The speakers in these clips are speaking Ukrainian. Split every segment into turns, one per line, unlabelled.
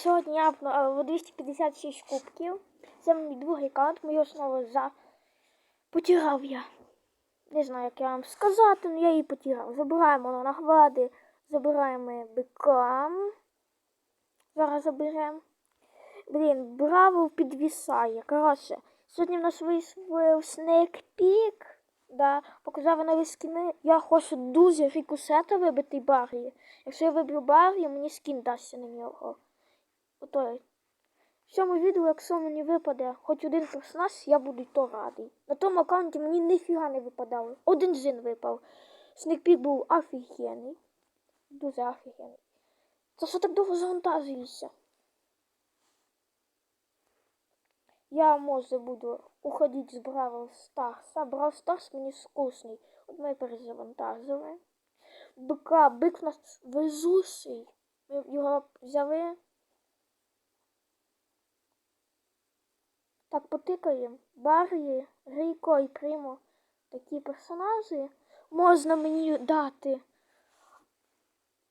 сьогодні я в 256 кубків. Це мій другий аккаунт, його знову за... Потягав я. Не знаю, як я вам сказати, але я її потягав. Забираємо на награди, забираємо бика. Зараз заберемо. Блін, браво підвісає. Коротше, сьогодні в нас вийшов Peak. Да, показав нові скіни. Я хочу дуже рікусета вибити Баррі. Якщо я виб'ю Баррі, мені скін дасться на нього. Ото. В цьому відео, якщо мені випаде хоч один персонаж, я буду то радий. На тому аккаунті мені ніфіга не випадало. Один джин випав. Снекпік був офігенний. Дуже офігенний. Це що так довго завантажується? Я, може, буду уходити з Бравл Старс. Бравл Старс мені скучний. От ми перезавантажили. Бика, бик у нас везучий. Ми його взяли. Так, потикаємо. Баррі, Ріко і Примо. Такі персонажі можна мені дати.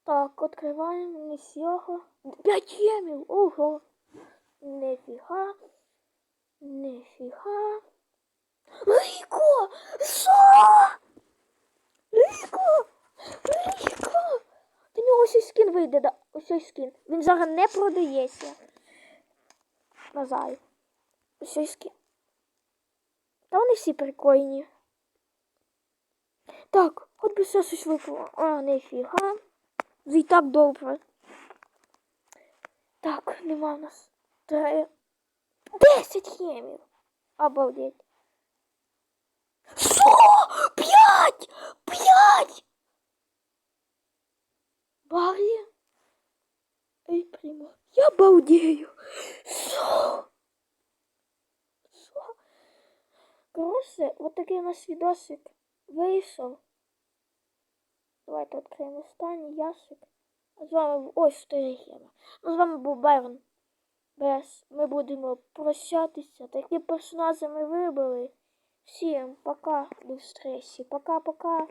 Так, відкриваємо не сього. П'ять ємів! Ого! Нефіга. Нефіга. Ріко! Що? Ріко! Ріко! До нього ось скін вийде, да? ось скін. Він зараз не продається. Назай. Скін. Та вони всі прикольні. Так, хоч би все щось випало. А, нефіга. І так добре. Так, нема в нас. Три. Десять ємів. Обалдеть. Що? П'ять! П'ять! Барі? Ей, прямо. Я балдею. Що? Що? Коротше, от такий у нас відосик вийшов. Давайте відкриємо останній ящик. З вами ось 4 гема. Ну, з вами був Байрон. Без. Ми будемо прощатися. Такі персонажі ми вибрали. Всім пока до встречі. Пока-пока.